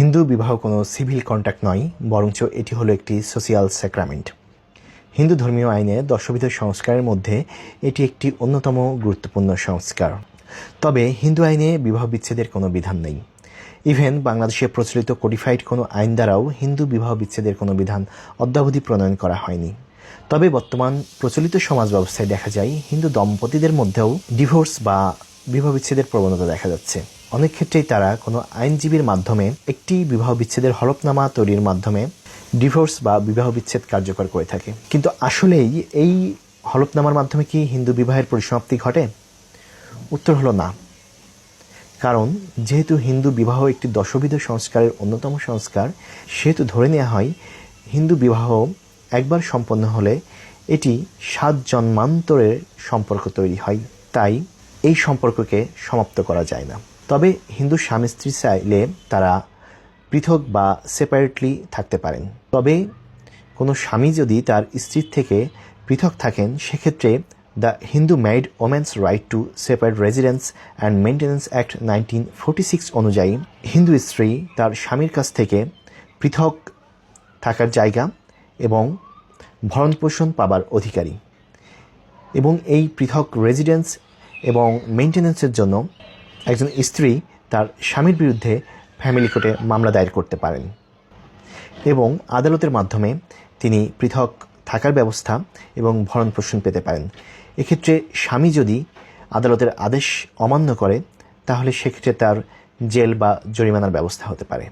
হিন্দু বিবাহ কোনো civil contract নয়, বরঞ্চ এটি হলো একটি সোশিয়াল স্যাক্রামেন্ট। হিন্দু ধর্মীয় আইনে দশবিধ সংস্কারের মধ্যে এটি একটি অন্যতম গুরুত্বপূর্ণ সংস্কার। তবে হিন্দু আইনে বিবাহ বিচ্ছেদের কোনো বিধান নেই। ইভেন বাংলাদেশে প্রচলিত কোডিফাইড কোনো আইন দ্বারাও হিন্দু বিবাহ বিচ্ছেদের কোনো বিধান অদ্যাবধি প্রণয়ন করা হয়নি। তবে বর্তমান প্রচলিত সমাজ ব্যবস্থায় দেখা যায় হিন্দু দম্পতিদের মধ্যেও ডিভোর্স বা বিবাহ বিচ্ছেদের প্রবণতা দেখা যাচ্ছে। অনেক ক্ষেত্রেই তারা কোনো আইনজীবীর মাধ্যমে একটি বিবাহ বিচ্ছেদের হলফনামা তৈরির মাধ্যমে ডিভোর্স বা বিবাহ বিচ্ছেদ কার্যকর করে থাকে। কিন্তু আসলেই এই হলফনামার মাধ্যমে কি হিন্দু বিবাহের পরিসমাপ্তি ঘটে? উত্তর হলো না। কারণ যেহেতু হিন্দু বিবাহ একটি দশবিধ সংস্কারের অন্যতম সংস্কার, সেহেতু ধরে নেওয়া হয় হিন্দু বিবাহ একবার সম্পন্ন হলে এটি সাত জন্মান্তরের সম্পর্ক তৈরি হয়। তাই এই সম্পর্ককে সমাপ্ত করা যায় না। তবে হিন্দু স্বামী স্ত্রী চাইলে তারা পৃথক বা সেপারেটলি থাকতে পারেন। তবে কোনো স্বামী যদি তার স্ত্রীর থেকে পৃথক থাকেন, সেক্ষেত্রে the Hindu married women's right to separate residence and maintenance act nineteen forty six অনুযায়ী হিন্দু স্ত্রী তার স্বামীর কাছ থেকে পৃথক থাকার জায়গা এবং ভরণ পোষণ পাবার অধিকারী। এবং এই পৃথক রেজিডেন্স এবং মেনটেন্যান্সের জন্য একজন স্ত্রী তার স্বামীর বিরুদ্ধে ফ্যামিলি কোর্টে মামলা দায়ের করতে পারেন। এবং আদালতের মাধ্যমে তিনি পৃথক থাকার ব্যবস্থা এবং ভরণ পোষণ পেতে পারেন। এক্ষেত্রে স্বামী যদি আদালতের আদেশ অমান্য করে, তাহলে সেক্ষেত্রে তার জেল বা জরিমানার ব্যবস্থা হতে পারে।